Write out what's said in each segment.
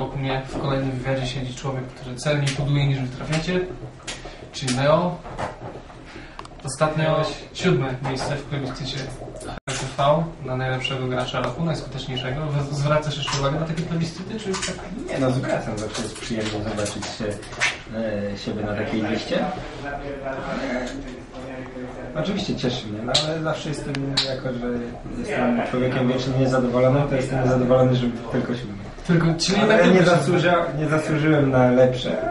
obok mnie w kolejnym wywiadzie siedzi człowiek, który celniej buduje niż wytrafiacie, czyli Neo. Ostatnio siódme miejsce w plebiscycie HTV na najlepszego gracza roku, najskuteczniejszego. Zwracasz jeszcze uwagę na takie plebiscyty, czy tak Nie no, zwracam, zawsze jest przyjemnie zobaczyć się, e, siebie na takiej liście. Oczywiście cieszy mnie, no ale zawsze jestem, jako że jestem człowiekiem wiecznie niezadowolonym, to jestem niezadowolony, że tylko siódmy. Tylko ci nie Ale tak nie, dobrze. zasłuża, nie zasłużyłem na lepsze,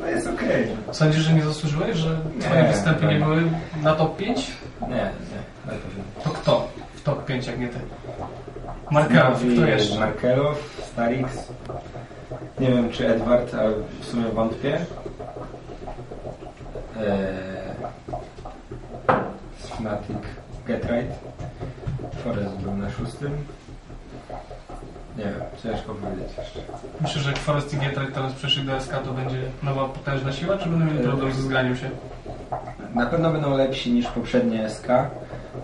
no jest okej. Sądzisz, że nie zasłużyłeś, że twoje Nie, występy nie nie. były na top 5? Nie, nie, na pewno. To kto w top 5 jak nie ty? Markerow, kto jeszcze? Markelow, Starix. Nie wiem czy Edward, ale w sumie wątpię. Eee, Fnatic, Get Right. Forest był na szóstym. Nie wiem, ciężko powiedzieć jeszcze. Myślę, że jak Forest i Getrek teraz przeszli do SK, to będzie nowa potężna siła, czy będą mieli problem ze zgraniem się? Na pewno będą lepsi niż poprzednie SK,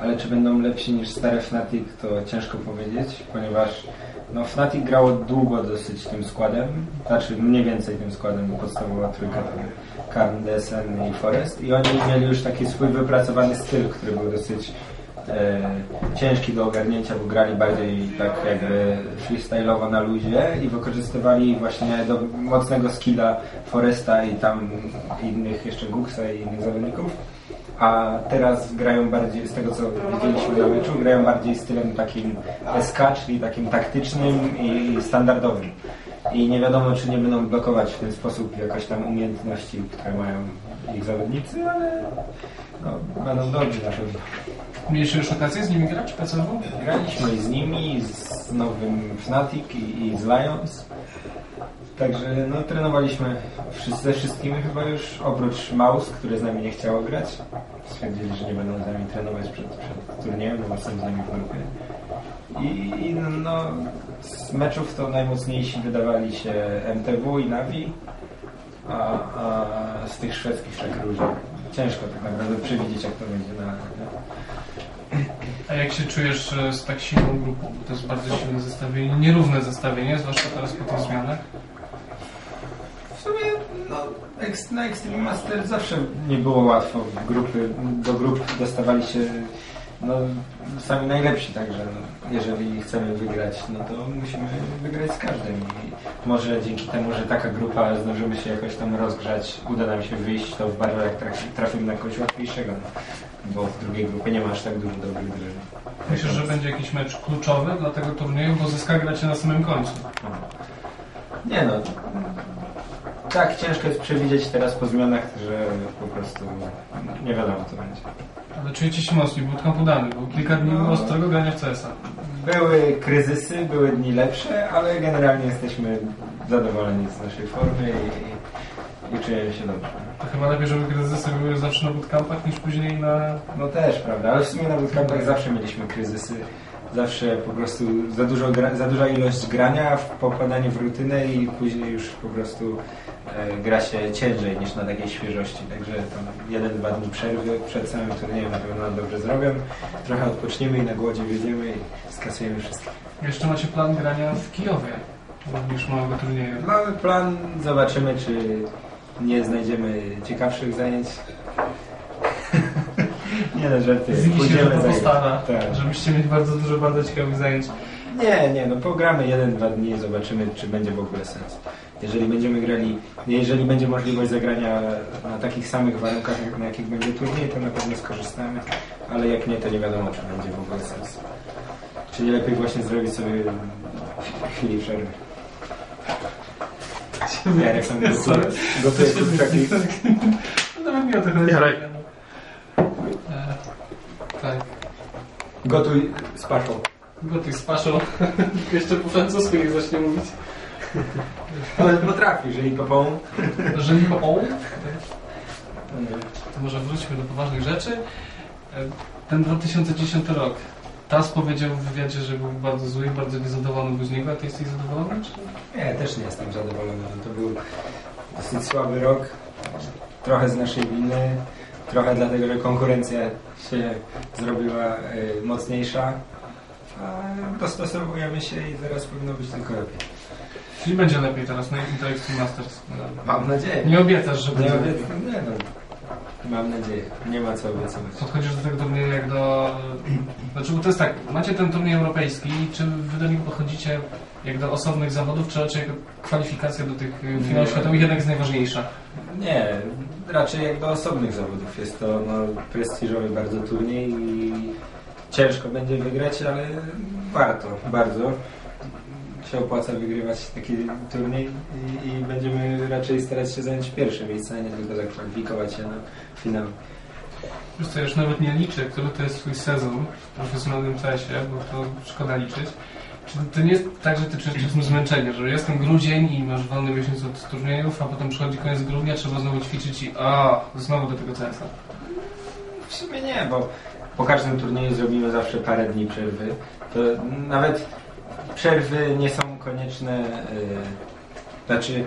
ale czy będą lepsi niż stare Fnatic, to ciężko powiedzieć, ponieważ no, Fnatic grało długo dosyć tym składem, znaczy mniej więcej tym składem, podstawowa trójka to Karn, Desen i Forest i oni mieli już taki swój wypracowany styl, który był dosyć ciężki do ogarnięcia, bo grali bardziej tak jakby freestyle'owo na luzie i wykorzystywali właśnie do mocnego skilla Foresta i tam innych jeszcze Guxa i innych zawodników. A teraz grają bardziej, z tego co widzieliśmy na meczu, grają bardziej stylem takim SK, czyli takim taktycznym i standardowym. I nie wiadomo, czy nie będą blokować w ten sposób jakoś tam umiejętności, które mają ich zawodnicy, ale no, będą dobrzy na pewno. Mieliście już okazję z nimi grać PCW? Graliśmy z nimi, z nowym Fnatic i, i z Lions. Także no, trenowaliśmy ze wszystkimi chyba już, oprócz Maus, które z nami nie chciało grać. Stwierdzili, że nie będą z nami trenować przed, przed turniejem, no bo są z nami w grupie. I, no, z meczów to najmocniejsi wydawali się MTW i Navi, a, a z tych szwedzkich tak różnych. Ciężko tak naprawdę przewidzieć, jak to będzie na, A jak się czujesz z tak silną grupą? Bo to jest bardzo silne zestawienie, nierówne zestawienie, zwłaszcza teraz po tych zmianach. W sumie no, na Extreme Master zawsze nie było łatwo. Grupy, do grup dostawali się no, sami najlepsi, także no, jeżeli chcemy wygrać, no to musimy wygrać z każdym. I może dzięki temu, że taka grupa zdążymy się jakoś tam rozgrzać, uda nam się wyjść, to w barwach trafi, trafimy na kogoś łatwiejszego. No. Bo w drugiej grupie nie ma aż tak dużo dobrych drużyn. Myślisz, że będzie jakiś mecz kluczowy dla tego turnieju, bo zyska gracie na samym końcu. Nie no. Tak, ciężko jest przewidzieć teraz po zmianach, że po prostu nie wiadomo co będzie. Ale czujecie się mocni, bootcamp udany, było kilka dni No. ostrego grania w CS-a. Były kryzysy, były dni lepsze, ale generalnie jesteśmy zadowoleni z naszej formy i, i czujemy się dobrze. To chyba lepiej, żeby kryzysy były zawsze na bootcampach niż później na... No też, prawda, ale w sumie na bootcampach zawsze mieliśmy kryzysy. Zawsze po prostu za, dużo za duża ilość grania, w- popadanie w rutynę i później już po prostu e, gra się ciężej niż na takiej świeżości. Także tam jeden, dwa dni przerwy przed samym turniejem na pewno nam dobrze zrobią. Trochę odpoczniemy i na głodzie wiedziemy i skasujemy wszystko. Jeszcze macie plan grania w Kijowie, również małego turnieju. Mamy plan, zobaczymy czy nie znajdziemy ciekawszych zajęć. nie no, żarty. Pójdziemy to postara, Tak. żebyście mieli bardzo dużo bardzo ciekawych zajęć. Nie, nie, no pogramy jeden, dwa dni i zobaczymy, czy będzie w ogóle sens. Jeżeli będziemy grali, jeżeli będzie możliwość zagrania na takich samych warunkach, jak- na jakich będzie turniej, to na pewno skorzystamy, ale jak nie, to nie wiadomo, czy będzie w ogóle sens. Czyli lepiej właśnie zrobić sobie chwili przerwy. Ja reklam Sorry. gotuję kurczaki. No Nawet nie o to chodzi. Jarek. E, tak. Gotuj z paszą. Gotuj z paszą. Jeszcze po francusku niech zacznie mówić. Ale potrafi, jeżeli popą. Że nie popą. To może wróćmy do poważnych rzeczy. E, Ten 2010 rok. Tas powiedział w wywiadzie, że był bardzo zły i bardzo niezadowolony był z niego, a ty jesteś zadowolony? Czy... Nie, też nie jestem zadowolony. To był dosyć słaby rok. Trochę z naszej winy, trochę dlatego, że konkurencja się zrobiła y, mocniejsza. A dostosowujemy się i zaraz powinno być tylko lepiej. Czyli będzie lepiej teraz na Intel Extreme Masters. Mam nadzieję. Nie obiecasz, że Nie, będzie obie- lepiej. nie no. Mam nadzieję. Nie ma co obiecywać. Podchodzisz do tego turnieju jak do... Znaczy, bo to jest tak, macie ten turniej europejski, czy wy do niego podchodzicie jak do osobnych zawodów, czy raczej jako kwalifikacja do tych Nie. finałów światowych jednak jest najważniejsza? Nie, raczej jak do osobnych zawodów. Jest to no, prestiżowy bardzo turniej i ciężko będzie wygrać, ale warto, bardzo się opłaca wygrywać taki turniej i, i będziemy raczej starać się zająć pierwsze miejsce, a nie tylko zakwalifikować się na finał. Wiesz co, ja już nawet nie liczę, który to jest twój sezon w profesjonalnym CS-ie, bo to szkoda liczyć. Czy to nie jest tak, że ty czujesz zmęczenie, że jest ten grudzień i masz wolny miesiąc od turniejów, a potem przychodzi koniec grudnia, trzeba znowu ćwiczyć i a znowu do tego CS-a. W sumie nie, bo po każdym turnieju zrobimy zawsze parę dni przerwy. To nawet przerwy nie są konieczne. Yy, znaczy, yy,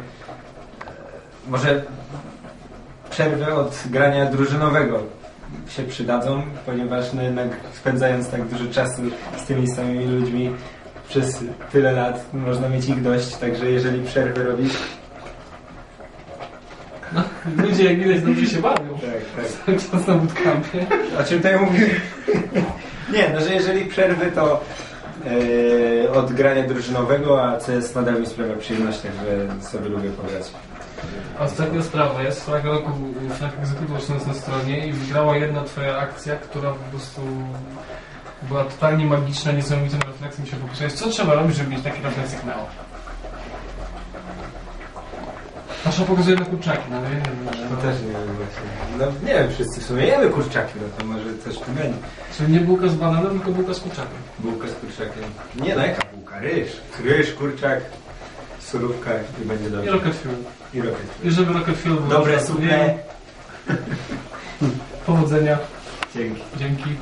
może przerwy od grania drużynowego się przydadzą, ponieważ no jednak spędzając tak dużo czasu z tymi samymi ludźmi przez tyle lat można mieć ich dość, także jeżeli przerwy robisz, Ludzie jak widać dobrze się bawią. tak, tak. Czas na bootcampie. O czym tutaj mówię? Nie, no że jeżeli przerwy to e, od grania drużynowego, a CS nadal mi sprawia przyjemność, także sobie lubię pograć. Ostatnia sprawa jest, w roku Flag Executive nas na stronie i wygrała jedna twoja akcja, która po prostu była totalnie magiczna, niesamowitym refleksem się fokusujesz. Co trzeba robić, żeby mieć taki refleks jak? Nasza pokazuje na kurczaki, no ale ja nie wiem. No też nie wiem właśnie. No nie wiem, wszyscy w sumie jemy kurczaki, no to może coś tu będzie. Czyli nie bułka z bananem, tylko bułka z kurczakiem. Bułka z kurczakiem. Nie no, jaka bułka? Ryż. Ryż, kurczak, surówka i będzie I dobrze. Rocket Fuel. I rocket. I żeby Rocket Fuel był Dobre suple. turnieju. Powodzenia. Dzięki. Dzięki.